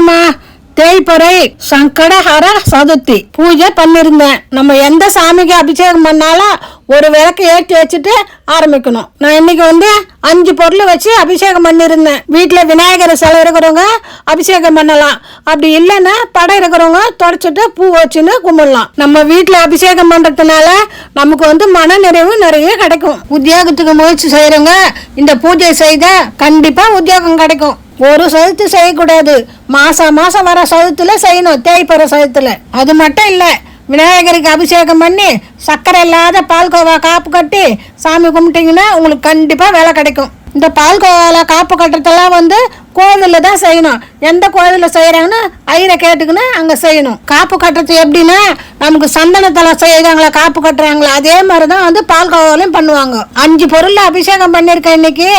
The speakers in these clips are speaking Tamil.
வணக்கம்மா தேய்பறை சங்கடஹர சதுர்த்தி. பூஜை பண்ணிருந்தேன். நம்ம எந்த சாமிக்கு அபிஷேகம் பண்ணாலும் ஒரு விளக்கு ஏற்றி வச்சுட்டு ஆரம்பிக்கணும். நான் இன்னைக்கு வந்து அஞ்சு பொருள் வச்சு அபிஷேகம் பண்ணியிருந்தேன் வீட்டில் விநாயகர் சிலை இருக்கிறவங்க அபிஷேகம் பண்ணலாம். அப்படி இல்லைன்னா படம் இருக்கிறவங்க தொடச்சிட்டு பூ வச்சுன்னு கும்பிடலாம். நம்ம வீட்டில் அபிஷேகம் பண்ணுறதுனால நமக்கு வந்து மன நிறைவு நிறைய கிடைக்கும். உத்தியோகத்துக்கு முயற்சி செய்கிறவங்க இந்த பூஜை செய்த கண்டிப்பாக உத்தியோகம் கிடைக்கும். ஒரு சதுத்து செய்யக்கூடாது. மாசம் மாசம் வர சதுத்துல செய்யணும். தேய்ப்பற சதுத்துல அது மட்டும் இல்லை. விநாயகருக்கு அபிஷேகம் பண்ணி சர்க்கரை இல்லாத பால்கோவா காப்பு கட்டி சாமி கும்பிட்டிங்கன்னா உங்களுக்கு கண்டிப்பாக வேலை கிடைக்கும். இந்த பால்கோவாவில் காப்பு கட்டுறதெல்லாம் வந்து கோவிலில் தான் செய்யணும். எந்த கோவிலில் செய்கிறாங்கன்னு ஐயரை கேட்டுக்கின்னு அங்கே செய்யணும். காப்பு கட்டுறது எப்படின்னா நமக்கு சந்தனத்தில் செய்கிறாங்களா காப்பு கட்டுறாங்களா அதே மாதிரி தான் வந்து பால்கோவாலையும் பண்ணுவாங்க. அஞ்சு பொருளில் அபிஷேகம் பண்ணியிருக்கேன் இன்னைக்கு.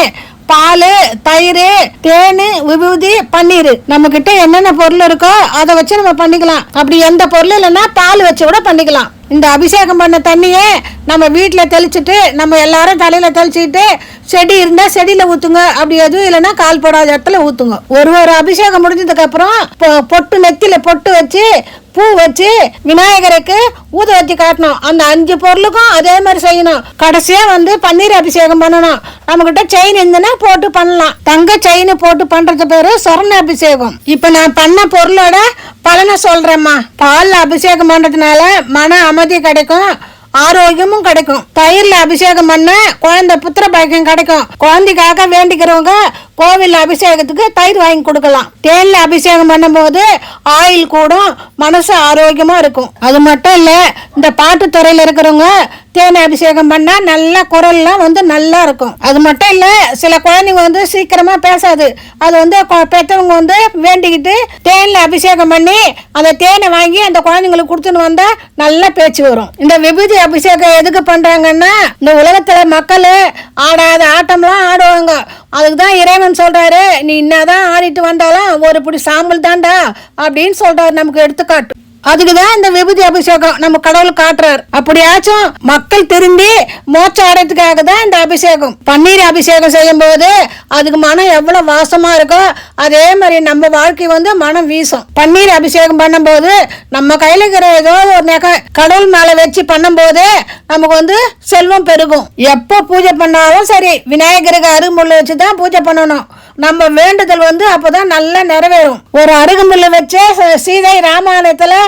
பால் தயிர் தேன் விபூதி பன்னீர். நம்ம கிட்ட என்னென்ன பொருள் இருக்கோ அதை வச்சு நம்ம பண்ணிக்கலாம். அப்படி எந்த பொருள் இல்லைன்னா பால் வச்சு கூட பண்ணிக்கலாம். இந்த அபிஷேகம் பண்ண தண்ணியை நம்ம வீட்டில் தெளிச்சுட்டு நம்ம எல்லாரும் தலையில் தெளிச்சுக்கிட்டு செடி இருந்தால் செடியில் ஊற்றுங்க அப்படி எதுவும் இல்லைன்னா கால் போடாத இடத்துல ஊற்றுங்க ஒரு ஒரு அபிஷேகம் முடிஞ்சதுக்கப்புறம் பொ- பொட்டு நெத்தியில் பொட்டு வச்சு பூ வச்சு விநாயகருக்கு ஊத வச்சு காட்டணும். அந்த அஞ்சு பொருளுக்கும் அதே மாதிரி செய்யணும். கடைசியா வந்து பன்னீர் அபிஷேகம் பண்ணணும். நம்மகிட்ட செயின் இருந்துன்னா போட்டு பண்ணலாம். தங்க செயின் போட்டு பண்றது பேரு சொர்ண அபிஷேகம். இப்ப நான் பண்ண பொருளோட பலனை சொல்றேம்மா. பால்ல அபிஷேகம் பண்றதுனால மன அமைதி கிடைக்கும். ஆரோக்கியமும் கிடைக்கும். தயிர்ல அபிஷேகம் பண்ண குழந்தை புத்திர பாக்கியம் கிடைக்கும். குழந்தைக்காக வேண்டிக்கிறவங்க கோவில் அபிஷேகத்துக்கு தயிர் வாங்கி கொடுக்கலாம். தேன்ல அபிஷேகம் பண்ணும்போது ஆயில் கூடும் மனசு ஆரோக்கியமா இருக்கும். அது மட்டும் இல்ல இந்த பாட்டு துறையில இருக்கிறவங்க தேனை அபிஷேகம் பண்ணா நல்லா குரல்லாம் வந்து நல்லா இருக்கும். அது மட்டும் இல்ல சில குழந்தைங்க வந்து சீக்கிரமா பேசாது. அது வந்து பெற்றவங்க வந்து வேண்டிக்கிட்டு தேன்ல அபிஷேகம் பண்ணி அந்த தேனை வாங்கி அந்த குழந்தைங்களுக்கு கொடுத்துன்னு வந்தா நல்லா பேச்சு வரும். இந்த விபூதி அபிஷேகம் எதுக்கு பண்றாங்கன்னா இந்த உலகத்துல மக்கள் ஆடாத ஆட்டம்லாம் ஆடுவாங்க. அதுக்கு தான் இறைவன் சொல்றாரு நீ என்னதான் ஆடிட்டு வந்தாலும் ஒரு பிடி சாம்பல் தாண்டா அப்படின்னு சொல்றாரு நமக்கு எடுத்துக்காட்டு. அதுக்கு தான் இந்த விபூதி அபிஷேகம் நம்ம கடவுள் காட்டுறாரு. அப்படியாச்சும் மக்கள் திரும்பி மோட்ச ஆடுறதுக்காக தான் இந்த அபிஷேகம். பன்னீர் அபிஷேகம் செய்யும் போது அதுக்கு மனம் எவ்வளவு வாசமா இருக்கோ அதே மாதிரி நம்ம வாழ்க்கை வந்து மனம் வீசும். பன்னீர் அபிஷேகம் பண்ணும்போது நம்ம கையில இருக்கிற ஏதோ ஒரு நகை கடவுள் மேல வச்சு பண்ணும்போது நமக்கு வந்து செல்வம் பெருகும். எப்போ பூஜை பண்ணாலும் சரி விநாயகருக்கு அருமுள்ள வச்சு தான் பூஜை பண்ணணும். நம்ம வேண்டுதல் வந்து அப்போதான் நல்லா நிறைவேறும். ஒரு அருகம்புல்ல வச்சே சீதை ராமாயணத்துல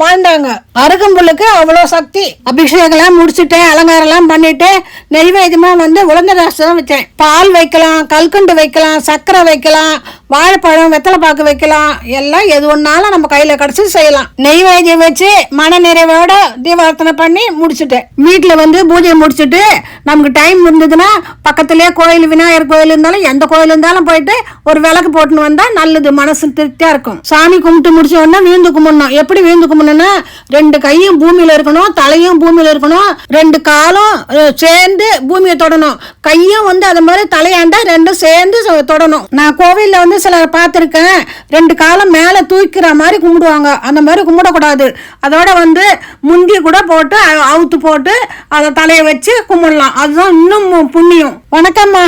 வாழ்ந்தாங்க. அருகம்புல்லுக்கு அவ்வளோ சக்தி. அபிஷேகம்லாம் முடிச்சுட்டு முடிச்சுட்டேன் அலங்காரம் பண்ணிட்டு நெய்வேதமாக வந்து உளுந்த ரசம் வச்சேன். பால் வைக்கலாம் கல்கண்டு வைக்கலாம் சர்க்கரை வைக்கலாம் வாழைப்பழம் வெத்தலை பாக்கு வைக்கலாம். எல்லாம் எது ஒன்னாலும் நம்ம கையில் கிடச்சி செய்யலாம். நெய்வேதியம் வச்சு மன நிறைவோட தீபார்த்தனை பண்ணி முடிச்சுட்டேன். வீட்டில் வந்து பூஜை முடிச்சுட்டு நமக்கு டைம் இருந்ததுன்னா பக்கத்துலேயே கோயில் விநாயகர் கோயில் இருந்தாலும் எந்த கோயில் இருந்தாலும் போயிட்டு ஒரு விளக்கு போட்டுன்னு வந்தால் நல்லது மனசு திருப்தியாக இருக்கும். சாமி கும்பிட்டு முடிச்ச உடனே வீந்து கும்பிடணும். எப்படி வீந்து பண்ணணும்னா ரெண்டு கையும் பூமியில இருக்கணும் தலையும் பூமியில இருக்கணும் ரெண்டு காலும் சேர்ந்து பூமியை தொடணும். கையும் வந்து அது மாதிரி தலையாண்டா ரெண்டும் சேர்ந்து தொடணும். நான் கோவிலில் வந்து சிலர் பார்த்துருக்கேன். ரெண்டு காலம் மேலே தூக்கிற மாதிரி கும்பிடுவாங்க. அந்த மாதிரி கும்பிடக்கூடாது. அதோட வந்து முந்தி கூட போட்டு அவுத்து போட்டு அதை தலையை வச்சு கும்பிடலாம். அதுதான் இன்னும் புண்ணியம். வணக்கம்மா.